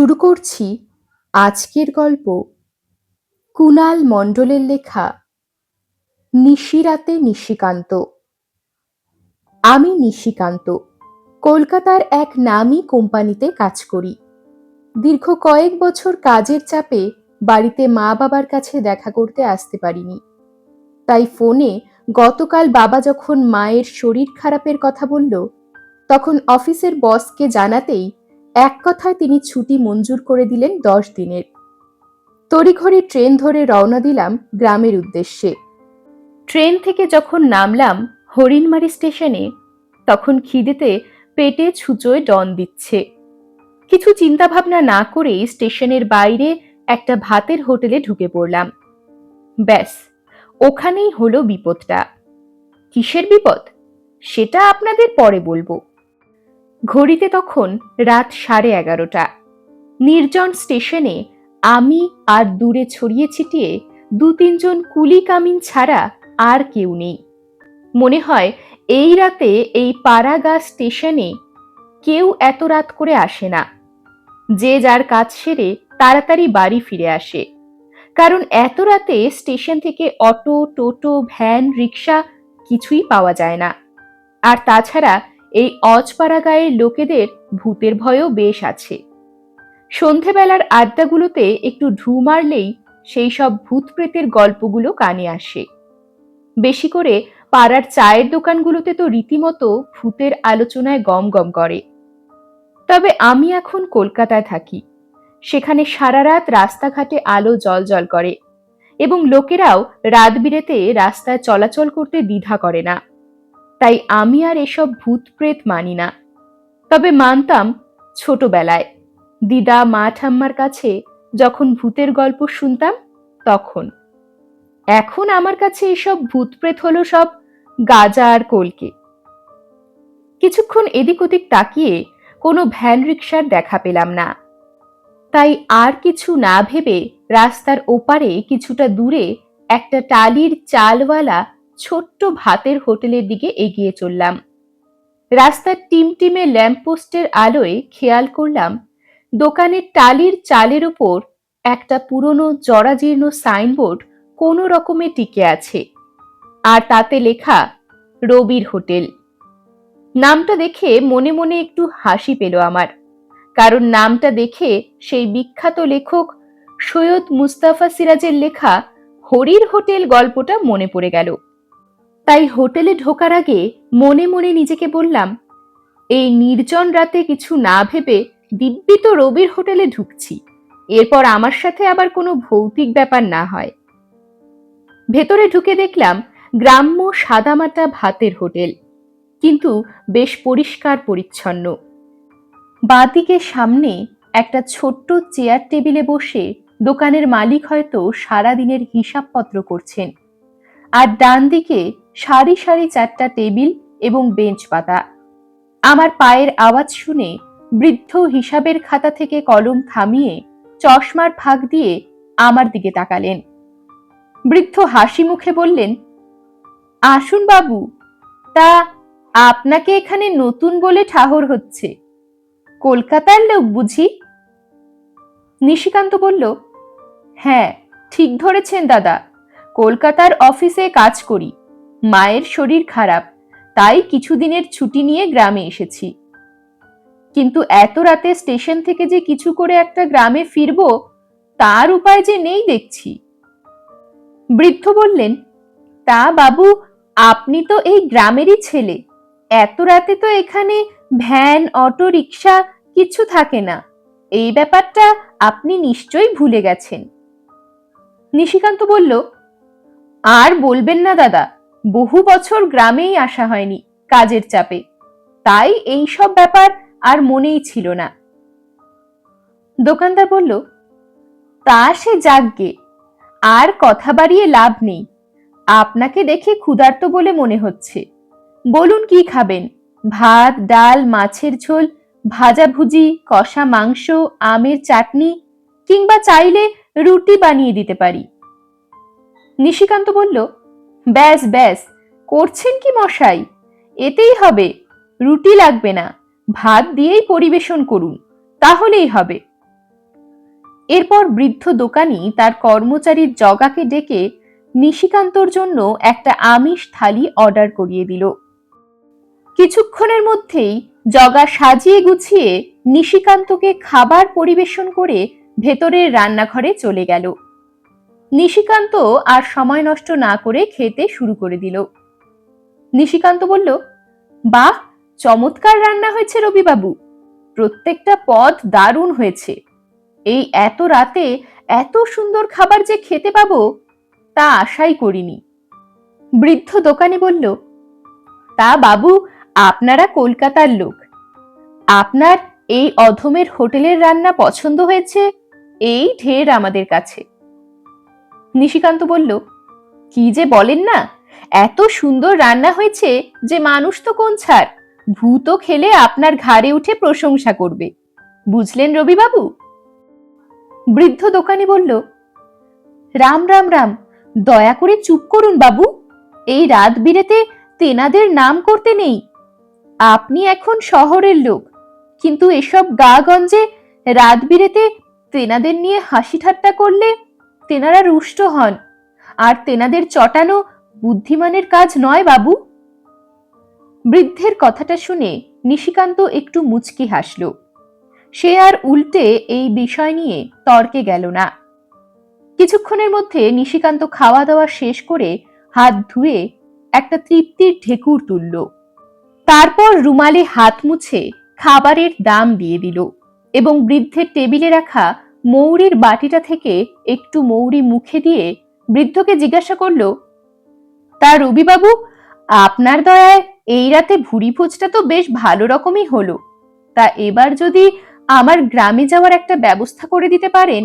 শুরু করছি আজকের গল্প কুনাল মণ্ডলের লেখা নিশিরাতে নিশিকান্ত। আমি নিশিকান্ত, কলকাতার এক নামী কোম্পানিতে কাজ করি। দীর্ঘ কয়েক বছর কাজের চাপে বাড়িতে মা বাবার কাছে দেখা করতে আসতে পারিনি। তাই ফোনে গতকাল বাবা যখন মায়ের শরীর খারাপের কথা বলল, তখন অফিসের বসকে জানাতেই এক কথায় তিনি ছুটি মঞ্জুর করে দিলেন দশ দিনের। তড়িঘড়ি ট্রেন ধরে রওনা দিলাম গ্রামের উদ্দেশ্যে। ট্রেন থেকে যখন নামলাম হরিণমারি স্টেশনে, তখন খিদেতে পেটে ছুঁচোয় ডন দিচ্ছে। কিছু চিন্তাভাবনা না করেই স্টেশনের বাইরে একটা ভাতের হোটেলে ঢুকে পড়লাম। ব্যাস, ওখানেই হলো বিপদটা। কিসের বিপদ? সেটা আপনাদের পরে বলব। ঘড়িতে তখন রাত সাড়ে এগারোটা। নির্জন স্টেশনে আমি আর দূরে ছড়িয়ে ছিটিয়ে দু তিনজন কুলি কামিন ছাড়া আর কেউ নেই। মনে হয় এই রাতে এই পাড়াগা স্টেশনে কেউ এত রাত করে আসে না। যে যার কাজ সেরে তাড়াতাড়ি বাড়ি ফিরে আসে। কারণ এত রাতে স্টেশন থেকে অটো, টোটো, ভ্যান রিক্সা কিছুই পাওয়া যায় না। আর তাছাড়া এই অজপাড়া গায়ের লোকেদের ভূতের ভয়ও বেশ আছে। সন্ধেবেলার আড্ডাগুলোতে একটু ঢু মারলেই সেই সব ভূত প্রেতের গল্পগুলো কানে আসে। বেশি করে পাড়ার চায়ের দোকানগুলোতে তো রীতিমতো ভূতের আলোচনায় গম গম করে। তবে আমি এখন কলকাতায় থাকি। সেখানে সারা রাত রাস্তাঘাটে আলো জল জল করে এবং লোকেরাও রাত বিরেতে রাস্তায় চলাচল করতে দ্বিধা করে না। তাই আমি আর এসব ভূত প্রেত মানি না। তবে মানতাম ছোটবেলায়। দিদা, মা ঠাম্মার কাছে যখন ভূতের গল্প শুনতাম, তখন। এখন আমার কাছে এসব ভূত প্রেত হলো সব গাজা আর কলকে। কিছুক্ষণ এদিক ওদিক তাকিয়ে কোনো ভ্যান রিক্সার দেখা পেলাম না। তাই আর কিছু না ভেবে রাস্তার ওপারে কিছুটা দূরে একটা টালির চালওয়ালা ছোট্ট ভাতের হোটেলের দিকে এগিয়ে চললাম। রাস্তার টিমটিমে ল্যাম্পপোস্টের আলোয় খেয়াল করলাম, দোকানের টালির চালের ওপর একটা পুরনো জরাজীর্ণ সাইনবোর্ড কোনো রকমে টিকে আছে, আর তাতে লেখা, রবির হোটেল। নামটা দেখে মনে মনে একটু হাসি পেল আমার, কারণ নামটা দেখে সেই বিখ্যাত লেখক সৈয়দ মুস্তাফা সিরাজের লেখা, হরির হোটেল গল্পটা মনে পড়ে গেল। তাই হোটেলে ঢোকার আগে মনে মনে নিজেকে বললাম, এই নির্জন রাতে কিছু না ভেবে দিব্যি তো রবির হোটেলে ঢুকছি। এরপর আমার সাথে আবার কোনো ভৌতিক ব্যাপার না হয়। ভেতরে ঢুকে দেখলাম গ্রাম্য সাদামাটা ভাতের হোটেল, কিন্তু বেশ পরিষ্কার পরিচ্ছন্ন। বাঁদিকে সামনে একটা ছোট্ট চেয়ার টেবিলে বসে দোকানের মালিক হয়তো সারা দিনের হিসাবপত্র করছেন। আর ডান দিকে সারি সারি চারটা টেবিল এবং বেঞ্চ পাতা। আমার পায়ের আওয়াজ শুনে বৃদ্ধ হিসাবের খাতা থেকে কলম থামিয়ে চশমার ফাঁক দিয়ে আমার দিকে তাকালেন। বৃদ্ধ হাসি মুখে বললেন, আসুন বাবু, তা আপনাকে এখানে নতুন বলে ঠাহর হচ্ছে। কলকাতার লোক বুঝি? নিশিকান্ত বলল হ্যাঁ ঠিক ধরেছেন দাদা। কলকাতার অফিসে কাজ করি। মায়ের শরীর খারাপ, তাই কিছুদিনের ছুটি নিয়ে গ্রামে এসেছি। কিন্তু এত রাতে স্টেশন থেকে যে কিছু করে একটা গ্রামে ফিরবো, তার উপায় যে নেই দেখছি। বৃদ্ধ বললেন, তা বাবু, আপনি তো এই গ্রামেরই ছেলে। এত রাতে তো এখানে ভ্যান, অটো, রিক্সা কিছু থাকে না। এই ব্যাপারটা আপনি নিশ্চয়ই ভুলে গেছেন। নিশিকান্ত বলল, আর বলবেন না দাদা বহু বছর গ্রামেই আসা হয়নি কাজের চাপে। তাই এই সব ব্যাপার আর মনেই ছিল না। দোকানদার বলল, তা সে যাকগে, আর কথা বাড়িয়ে লাভ নেই। আপনাকে দেখে ক্ষুধার্ত বলে মনে হচ্ছে। বলুন কি খাবেন? ভাত, ডাল, মাছের ঝোল ভাজাভুজি কষা মাংস, আমের চাটনি, কিংবা চাইলে রুটি বানিয়ে দিতে পারি। নিশিকান্ত বলল ব্যাস ব্যাস। করছেন কি মশাই? এতেই হবে। রুটি লাগবে না। ভাত দিয়েই পরিবেশন করুন। তাহলেই হবে। এরপর বৃদ্ধ দোকানি তার কর্মচারী জগাকে ডেকে নিশিকান্তর জন্য একটা আমিষ থালি অর্ডার করিয়ে দিল। কিছুক্ষণের মধ্যেই জগা সাজিয়ে গুছিয়ে নিশিকান্তকে খাবার পরিবেশন করে ভেতরের রান্নাঘরে চলে গেল। নিশিকান্ত আর সময় নষ্ট না করে খেতে শুরু করে দিল। নিশিকান্ত বলল, বাহ, চমৎকার রান্না হয়েছে রবিবাবু। প্রত্যেকটা পদ দারুণ হয়েছে। এই এত রাতে এত সুন্দর খাবার যে খেতে পাবো, তা আশাই করিনি। বৃদ্ধ দোকানে বলল, তা বাবু, আপনারা কলকাতার লোক। আপনার এই অধমের হোটেলের রান্না পছন্দ হয়েছে, এই ঢের আমাদের কাছে। নিশিকান্ত বলল, কি যে বলেন না, এত সুন্দর রান্না হয়েছে যে মানুষ তো কোন ছাড়, ভূত খেলে আপনার ঘাড়ে উঠে প্রশংসা করবে। বুঝলেন রবিবাবু? বৃদ্ধ দোকানি বলল, রাম রাম রাম, দয়া করে চুপ করুন বাবু, এই রাত বিরেতে তেনাদের নাম করতে নেই। আপনি এখন শহরের লোক, কিন্তু এসব গাগঞ্জে রাত বিরেতে তেনাদের নিয়ে হাসি ঠাট্টা করলে তেনারা রুষ্ট হন। আর তেনাদের চটানো বুদ্ধিমানের কাজ নয়, বাবু। বৃদ্ধের কথাটা শুনে নিশিকান্ত একটু মুচকি হাসল। সে আর উল্টে এই বিষয় নিয়ে তর্কে গেল না। কিছুক্ষণের মধ্যে নিশিকান্ত খাওয়া দাওয়া শেষ করে হাত ধুয়ে একটা তৃপ্তির ঢেকুর তুলল। তারপর রুমালে হাত মুছে খাবারের দাম দিয়ে দিল এবং বৃদ্ধের টেবিলে রাখা মৌরির বাটিটা থেকে একটু মৌরি মুখে দিয়ে বৃদ্ধকে জিজ্ঞাসা করল, তা রবিবাবু, আপনার দয়ায় এই রাতে ভুড়ি তো বেশ ভালো রকমই হলো। তা এবার যদি আমার গ্রামে যাওয়ার একটা ব্যবস্থা করে দিতে পারেন,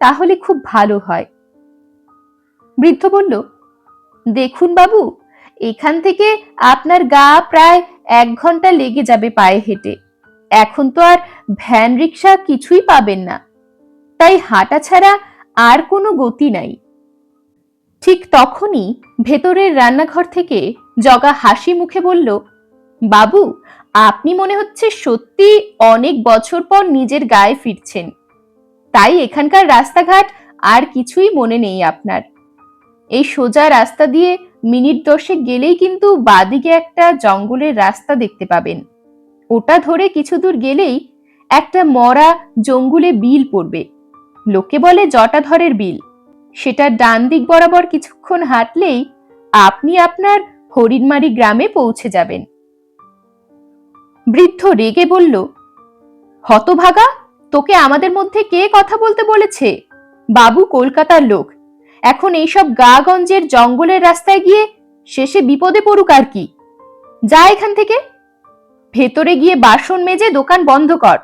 তাহলে খুব ভালো হয়। বৃদ্ধ বলল, দেখুন বাবু, এখান থেকে আপনার গা প্রায় এক ঘণ্টা লেগে যাবে পায়ে হেঁটে। এখন তো আর ভ্যান রিক্সা কিছুই পাবেন না। তাই হাঁটা ছাড়া আর কোনো গতি নাই। ঠিক তখনই ভেতরের রান্নাঘর থেকে জগা হাসি মুখে বলল, বাবু, আপনি মনে হচ্ছে সত্যি অনেক বছর পর নিজের গায়ে ফিরছেন। তাই এখানকার রাস্তাঘাট আর কিছুই মনে নেই আপনার। এই সোজা রাস্তা দিয়ে মিনিট দশেক গেলেই কিন্তু বাদিকে একটা জঙ্গলের রাস্তা দেখতে পাবেন। ওটা ধরে কিছু দূর গেলেই একটা মরা জঙ্গুলে বিল পড়বে। লোকে বলে জটাধরের বিল। সেটা ডান দিক বরাবর কিছুক্ষণ হাঁটলেই আপনি আপনার হরিণমারি গ্রামে পৌঁছে যাবেন। বৃদ্ধ রেগে বলল, হতভাগা, তোকে আমাদের মধ্যে কে কথা বলতে বলেছে? বাবু কলকাতার লোক। এখন এইসব গাগঞ্জের জঙ্গলের রাস্তায় গিয়ে শেষে বিপদে পড়ুক আর কি। যা এখান থেকে। ভেতরে গিয়ে বাসন মেজে দোকান বন্ধ কর।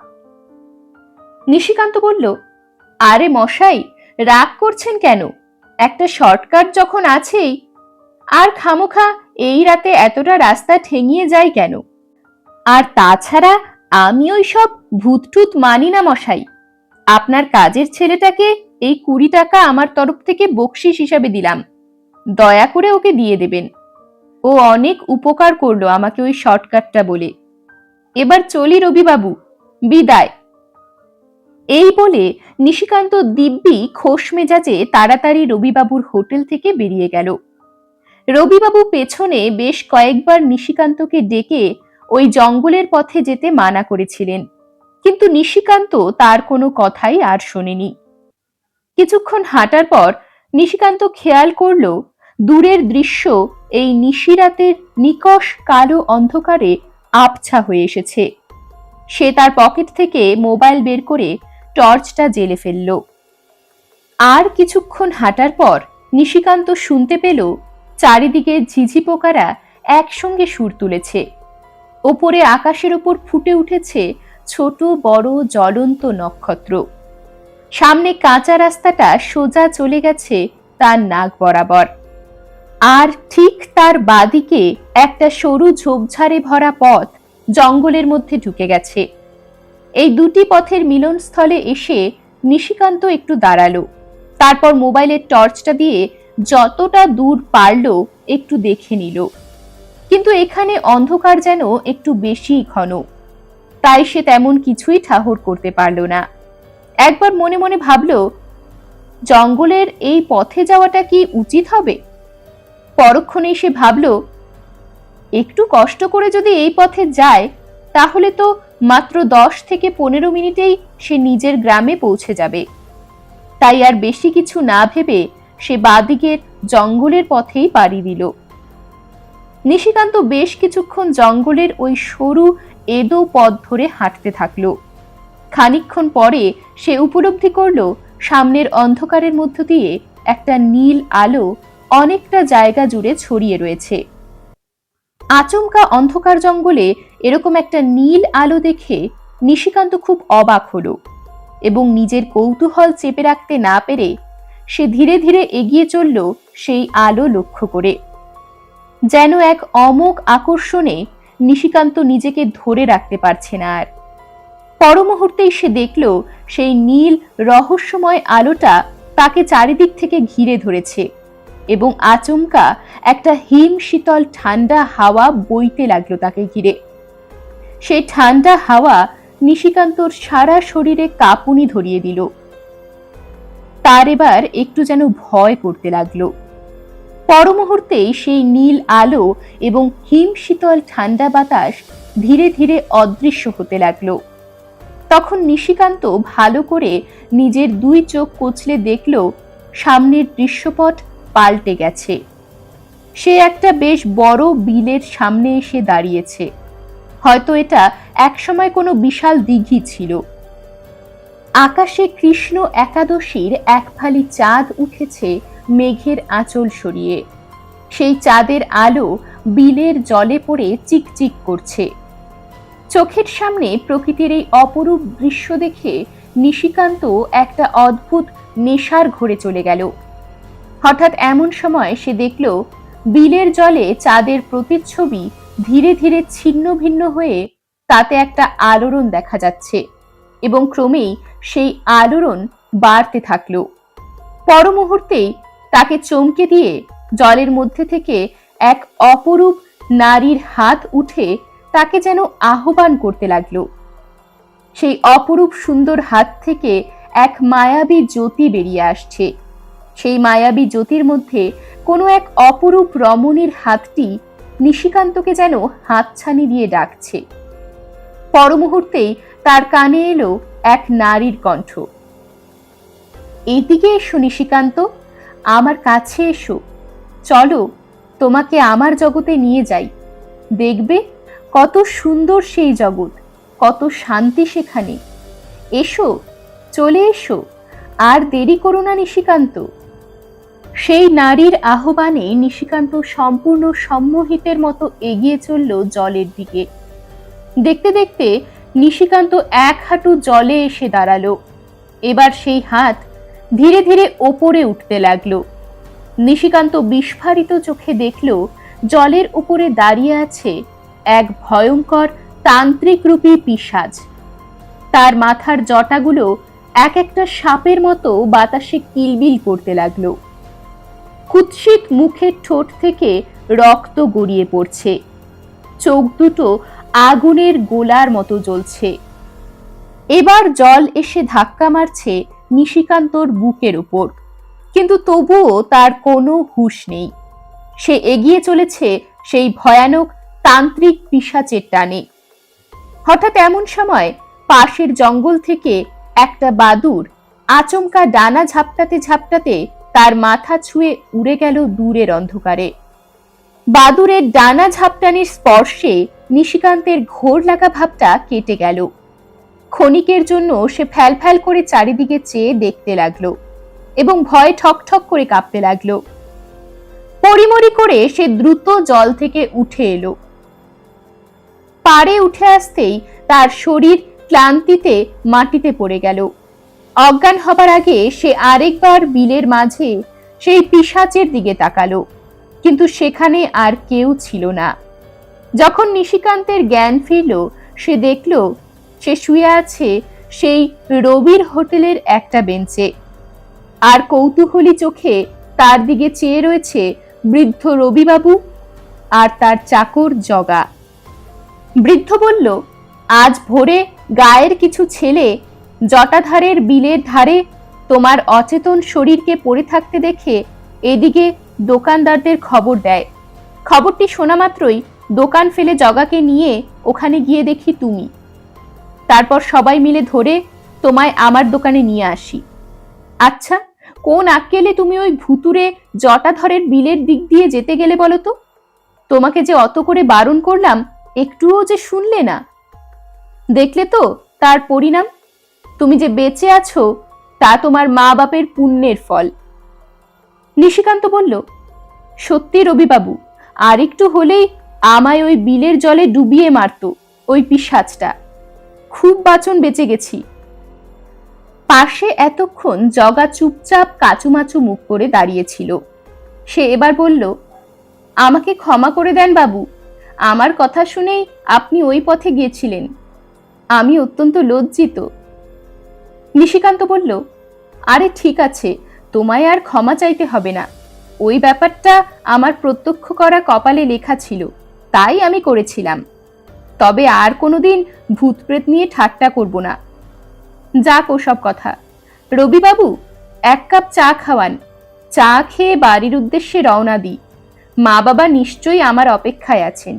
নিশিকান্ত বলল আরে মশাই, রাগ করছেন কেন? একটা শর্টকাট যখন আছেই, আর খামোখা এই রাতে এতটা রাস্তা ঠেঙিয়ে যায় কেন? আর তাছাড়া আমি ওই সব ভূতটুত মানি না মশাই। আপনার কাজের ছেলেটাকে এই কুড়ি টাকা আমার তরফ থেকে বকশিস হিসাবে দিলাম। দয়া করে ওকে দিয়ে দেবেন। ও অনেক উপকার করল আমাকে ওই শর্টকাটটা বলে। এবার চলি রবিবাবু। বিদায়। এই বলে নিশিকান্ত দিব্যি খোশ মেজাজে তাড়াতাড়ি রবিবাবুর হোটেল থেকে বেরিয়ে গেল। রবিবাবু পেছনে বেশ কয়েকবার নিশিকান্তকে ডেকে ওই জঙ্গলের পথে যেতে মানা করেছিলেন। কিন্তু নিশিকান্ত তার কোনো কথাই আর শোনেনি। কিছুক্ষণ হাঁটার পর নিশিকান্ত খেয়াল করল, দূরের দৃশ্য এই নিশিরাতের নিকষ কালো অন্ধকারে আবছা হয়ে এসেছে। সে তার পকেট থেকে মোবাইল বের করে টর্চটা জেলে ফেলল। আর কিছুক্ষণ হাঁটার পর নিশিকান্ত শুনতে পেল, চারিদিকে ঝিঝি পোকারা একসঙ্গে সুর তুলেছে। ওপরে আকাশের ওপর ফুটে উঠেছে ছোট, বড়, জ্বলন্ত নক্ষত্র। সামনে কাঁচা রাস্তাটা সোজা চলে গেছে তার নাক বরাবর। আর ঠিক তার বাদিকে একটা সরু ঝোপঝাড়ে ভরা পথ জঙ্গলের মধ্যে ঢুকে গেছে। এই দুটি পথের মিলনস্থলে এসে নিশিকান্ত একটু দাঁড়াল। তারপর মোবাইলের টর্চটা দিয়ে যতটা দূর পারল একটু দেখে নিল। কিন্তু এখানে অন্ধকার যেন একটু বেশি ঘন। তাই সে তেমন কিছুই ঠাহর করতে পারল না। একবার মনে মনে ভাবল, জঙ্গলের এই পথে যাওয়াটা কি উচিত হবে? পরক্ষণেই সে ভাবল, একটু কষ্ট করে যদি এই পথে যায় তাহলে তো মাত্র দশ থেকে পনেরো মিনিটেই সে নিজের গ্রামে পৌঁছে যাবে। তাই আর বেশি কিছু না ভেবে সে বাদিকের জঙ্গলের পথেই পাড়ি দিল। নিশিকান্ত বেশ কিছুক্ষণ জঙ্গলের ওই সরু এদো পথ ধরে হাঁটতে থাকল। খানিকক্ষণ পরে সে উপলব্ধি করল, সামনের অন্ধকারের মধ্য দিয়ে একটা নীল আলো অনেকটা জায়গা জুড়ে ছড়িয়ে রয়েছে। আচমকা অন্ধকার জঙ্গলে এরকম একটা নীল আলো দেখে নিশিকান্ত খুব অবাক হলো এবং নিজের কৌতূহল চেপে রাখতে না পেরে সে ধীরে ধীরে এগিয়ে চলল সেই আলো লক্ষ্য করে। যেন এক অমোক আকর্ষণে নিশিকান্ত নিজেকে ধরে রাখতে পারছে না আর। পরমুহূর্তেই সে দেখল সেই নীল রহস্যময় আলোটা তাকে চারিদিক থেকে ঘিরে ধরেছে। এবং আচমকা একটা হিম শীতল ঠান্ডা হাওয়া বইতে লাগল তাকে ঘিরে। সেই ঠান্ডা হাওয়া নিশিকান্তর সারা শরীরে কাঁপুনি ধরিয়ে দিল। তার এবার একটু যেন ভয় করতে লাগল। পরমুহূর্তেই সেই নীল আলো এবং হিম শীতল ঠান্ডা বাতাস ধীরে ধীরে অদৃশ্য হতে লাগল। তখন নিশিকান্ত ভালো করে নিজের দুই চোখ কচলে দেখল, সামনের দৃশ্যপট পাল্টে গেছে। সে একটা বেশ বড় বিলের সামনে এসে দাঁড়িয়েছে। হয়তো এটা একসময় কোনো বিশাল দিঘি ছিল। আকাশে কৃষ্ণ একাদশীর এক ফালি চাঁদ উঠেছে মেঘের আঁচল সরিয়ে। সেই চাঁদের আলো বিলের জলে পড়ে চিকচিক করছে। চোখের সামনে প্রকৃতির এই অপরূপ দৃশ্য দেখে নিশিকান্ত একটা অদ্ভুত নেশার ঘোরে চলে গেল। হঠাৎ এমন সময় সে দেখল, বিলের জলে চাঁদের প্রতিচ্ছবি ধীরে ধীরে ছিন্ন ভিন্ন হয়ে তাতে একটা আলোড়ন দেখা যাচ্ছে এবং ক্রমেই সেই আলোড়ন বাড়তে থাকল। পর মুহূর্তেই তাকে চমকে দিয়ে জলের মধ্যে থেকে এক অপরূপ নারীর হাত উঠে তাকে যেন আহ্বান করতে লাগল। সেই অপরূপ সুন্দর হাত থেকে এক মায়াবী জ্যোতি বেরিয়ে আসছে। সেই মায়াবী জ্যোতির মধ্যে কোনো এক অপরূপ রমণীর হাতটি নিশিকান্তকে যেন হাতছানি দিয়ে ডাকছে। পর মুহূর্তেই তার কানে এলো এক নারীর কণ্ঠ। এদিকে এসো নিশিকান্ত, আমার কাছে এসো। চলো, তোমাকে আমার জগতে নিয়ে যাই। দেখবে কত সুন্দর সেই জগৎ, কত শান্তি সেখানে। এসো, চলে এসো। আর দেরি করো না নিশিকান্ত। সেই নারীর আহ্বানে নিশিকান্ত সম্পূর্ণ সম্মোহিতের মতো এগিয়ে চলল জলের দিকে। দেখতে দেখতে নিশিকান্ত এক হাঁটু জলে এসে দাঁড়াল। এবার সেই হাত ধীরে ধীরে ওপরে উঠতে লাগল। নিশিকান্ত বিস্ফারিত চোখে দেখল, জলের উপরে দাঁড়িয়ে আছে এক ভয়ঙ্কর তান্ত্রিক রূপী পিসাজ তার মাথার জটাগুলো এক একটা সাপের মতো বাতাসে কিলবিল করতে লাগল। কুৎসিত মুখের ঠোঁট থেকে রক্ত গড়িয়ে পড়ছে। চোখ দুটো আগুনের গোলার মতো জ্বলছে। এবার জল এসে ধাক্কা মারছে নিশিকান্তর বুকের উপর। কিন্তু তবুও তার কোনো হুঁশ নেই। সে এগিয়ে চলেছে সেই ভয়ানক তান্ত্রিক পিসাচের টানে। হঠাৎ এমন সময় পাশের জঙ্গল থেকে একটা বাদুর আচমকা ডানা ঝাপটাতে ঝাপটাতে তার মাথা ছুঁয়ে উড়ে গেল দূরের অন্ধকারে। বাদুরের ডানা ঝাপটানির স্পর্শে নিশিকান্তের ঘোর লাগা ভাবটা কেটে গেল। ক্ষণিকের জন্য সে ফ্যাল ফ্যাল করে চারিদিকে চেয়ে দেখতে লাগল এবং ভয়ে ঠকঠক করে কাঁপতে লাগল। পরিমরি করে সে দ্রুত জল থেকে উঠে এলো। পাড়ে উঠে আসতেই তার শরীর ক্লান্তিতে মাটিতে পড়ে গেল। অজ্ঞান হবার আগে সে আরেকবার বিলের মাঝে সেই পিসাচের দিকে তাকালো, কিন্তু সেখানে আর কেউ ছিল না। যখন নিশিকান্তের জ্ঞান ফিরল, সে দেখল সে শুয়ে আছে সেই রবির হোটেলের একটা বেঞ্চে। আর কৌতূহলী চোখে তার দিকে চেয়ে রয়েছে বৃদ্ধ রবিবাবু আর তার চাকর জগা। বৃদ্ধ বলল, আজ ভোরে গায়ের কিছু ছেলে জটাধারের বিলের ধারে তোমার অচেতন শরীরকে পড়ে থাকতে দেখে এদিকে দোকানদারদের খবর দেয়। খবরটি শোনা মাত্রই দোকান ফেলে জগাকে নিয়ে ওখানে গিয়ে দেখি তুমি। তারপর সবাই মিলে ধরে তোমায় আমার দোকানে নিয়ে আসি। আচ্ছা কোন আক্কেলে তুমি ওই ভুতুরে জটাধরের বিলের দিক দিয়ে যেতে গেলে বলো তো? তোমাকে যে অত করে বারণ করলাম, একটুও যে শুনলে না। দেখলে তো তার পরিণাম? তুমি যে বেঁচে আছো, তা তোমার মা বাপের পুণ্যের ফল। নিশিকান্ত বলল, সত্যি রবিবাবু আর একটু হলেই আমায় ওই বিলের জলে ডুবিয়ে মারতো ওই পিসাজটা খুব বাচন বেঁচে গেছি। পাশে এতক্ষণ জগা চুপচাপ কাচুমাচু মুখ করে দাঁড়িয়েছিল সে এবার বলল, আমাকে ক্ষমা করে দেন বাবু। আমার কথা শুনেই আপনি ওই পথে গিয়েছিলেন। আমি অত্যন্ত লজ্জিত নিশিকান্ত বলল, আরে ঠিক আছে, তোমায় আর ক্ষমা চাইতে হবে না। ওই ব্যাপারটা আমার প্রত্যক্ষ করা কপালে লেখা ছিল, তাই আমি করেছিলাম। তবে আর কোনোদিন ভূতপ্রেত নিয়ে ঠাট্টা করব না। যাক ওসব কথা। রবিবাবু, এক কাপ চা খাওয়ান। চা খেয়ে বাড়ির উদ্দেশ্যে রওনা দিই। মা বাবা নিশ্চয়ই আমার অপেক্ষায় আছেন।